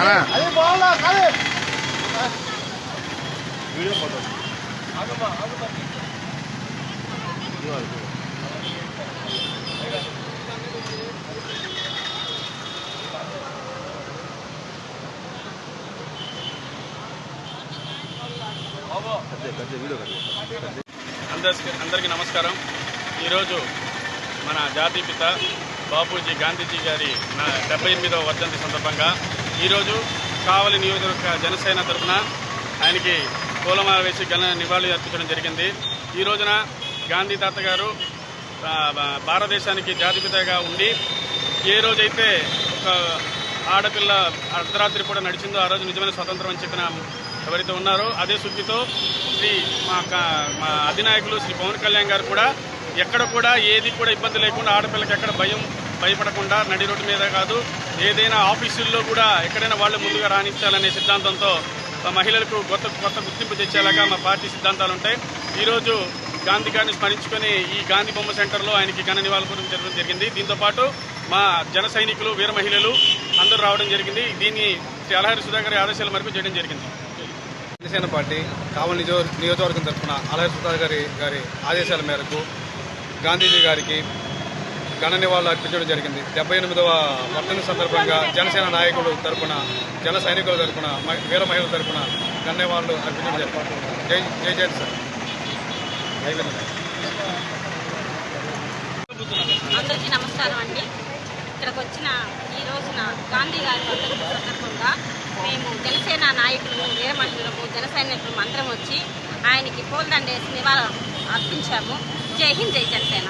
కానీ అందరికి అందరికీ నమస్కారం. ఈరోజు మన జాతిపిత బాపూజీ గాంధీజీ గారి నా డెబ్బై ఎనిమిదవ వర్ధంతి సందర్భంగా ఈరోజు కావలి నియోజకవర్గ జనసేన తరఫున ఆయనకి పూలమాల వేసి ఘన నివాళి అర్పించడం జరిగింది. ఈ రోజున గాంధీ తాత గారు భారతదేశానికి జాతిపితగా ఉండి ఏ రోజైతే ఒక ఆడపిల్ల అర్ధరాత్రి కూడా నడిచిందో ఆ రోజు నిజమైన స్వతంత్రం అని చెప్పిన ఎవరైతే ఉన్నారో అదే శుద్ధితో శ్రీ మా మా అధినాయకులు శ్రీ పవన్ కళ్యాణ్ గారు కూడా ఎక్కడ కూడా ఏది కూడా ఇబ్బంది లేకుండా ఆడపిల్లకి ఎక్కడ భయం భయపడకుండా నడి రోడ్డు మీద కాదు ఏదైనా ఆఫీసుల్లో కూడా ఎక్కడైనా వాళ్ళు ముందుగా రాణించాలనే సిద్ధాంతంతో మహిళలకు కొత్త కొత్త గుర్తింపు తెచ్చేలాగా మా పార్టీ సిద్ధాంతాలు ఉంటాయి. ఈరోజు గాంధీ గారిని స్మరించుకొని ఈ గాంధీ బొమ్మ సెంటర్లో ఆయనకి ఘన నివాళులు జరగడం జరిగింది. దీంతో పాటు మా జన సైనికులు వీర మహిళలు అందరూ రావడం జరిగింది. దీన్ని శ్రీ అలహరి సుధాకర్ ఆదేశాల మేరకు చేయడం జరిగింది. జనసేన పార్టీ కావలి నిజో నియోజకవర్గం తరఫున అలహరి సుధాకర్ గారి గారి ఆదేశాల మేరకు గాంధీజీ గారికి ఘన నివాళులు అర్పించడం జరిగింది. డెబ్బై ఎనిమిదవ వర్ధన సందర్భంగా జనసేన నాయకుడు తరఫున జన సైనికుల తరఫున వీర మహిళల తరపున ఘన నివాళులు అర్పించడం జరిగింది. జై జై జై సార్ అందరికీ నమస్కారం అండి. ఇక్కడికి వచ్చిన ఈ రోజున గాంధీ గారి వర్ధంతి సందర్భంగా మేము జనసేన నాయకులు వీర మహిళలకు జన సైనికులు అందరం వచ్చి ఆయనకి పూలదండ నివాళులు అర్పించాము. జై హింద్ జై జనసేన.